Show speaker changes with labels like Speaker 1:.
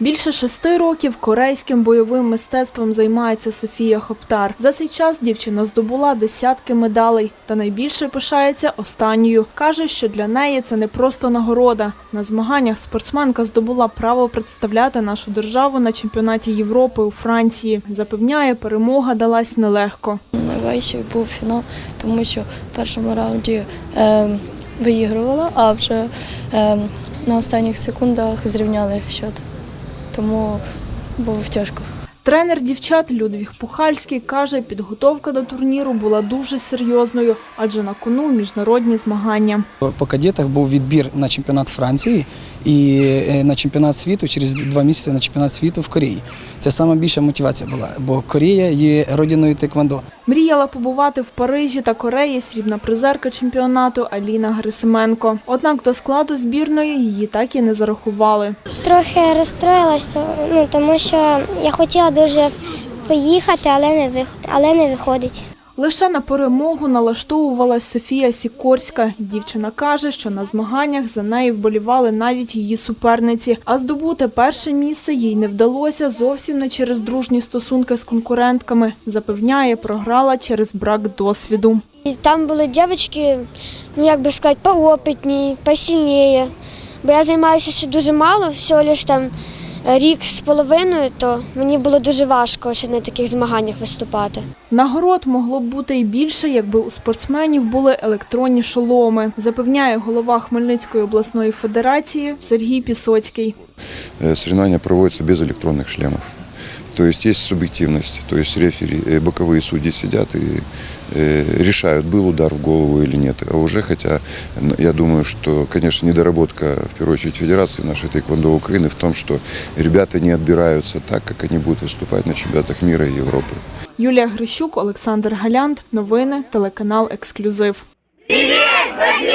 Speaker 1: Більше шести років корейським бойовим мистецтвом займається Софія Хоптар. За цей час дівчина здобула десятки медалей та найбільше пишається останньою. Каже, що для неї це не просто нагорода. На змаганнях спортсменка здобула право представляти нашу державу на чемпіонаті Європи у Франції. Запевняє, перемога далась нелегко.
Speaker 2: Найважчий був фінал, тому що в першому раунді е, виігрувала, а вже е, на останніх секундах зрівняли счет. Тому було тяжко.
Speaker 1: Тренер дівчат Людвіг Пухальський каже, підготовка до турніру була дуже серйозною, адже на кону міжнародні змагання.
Speaker 3: По кадетах був відбір на чемпіонат Франції і е, на чемпіонат світу через два місяці на чемпіонат світу в Кореї. Це найбільша мотивація була, бо Корея є родиною теквондо.
Speaker 1: Мріяла побувати в Парижі та Кореї срібна призерка чемпіонату Аліна Грисименко. Однак до складу збірної її так і не зарахували.
Speaker 4: Трохи розстроїлася, ну тому що я хотіла дуже поїхати, але не вих... але не виходить.
Speaker 1: Лише на перемогу налаштовувалась Софія Сікорська. Дівчина каже, що на змаганнях за нею вболівали навіть її суперниці. А здобути перше місце їй не вдалося зовсім не через дружні стосунки з конкурентками. Запевняє, програла через брак досвіду.
Speaker 4: І там були дівчатки, ну як би сказати, поопитні, посильніше. Бо я займаюся ще дуже мало, всього лише там рік з половиною, то мені було дуже важко ще на таких змаганнях виступати.
Speaker 1: Нагород могло б бути і більше, якби у спортсменів були електронні шоломи, запевняє голова Хмельницької обласної федерації Сергій Пісоцький.
Speaker 5: Э, Соревнования проводятся без электронных шлемов. То есть есть субъективность, то есть рефери, э, боковые судьи сидят и э, решают, был удар в голову или нет. А уже, хотя н- я думаю, что, конечно, недоработка, в первую очередь, Федерации нашей тайквондо Украины в том, что ребята не отбираются так, как они будут выступать на чемпионатах мира и Европы.
Speaker 1: Юлія Грищук, Олександр Галянт. Новини, телеканал Ексклюзив.
Speaker 6: Привет, Забей!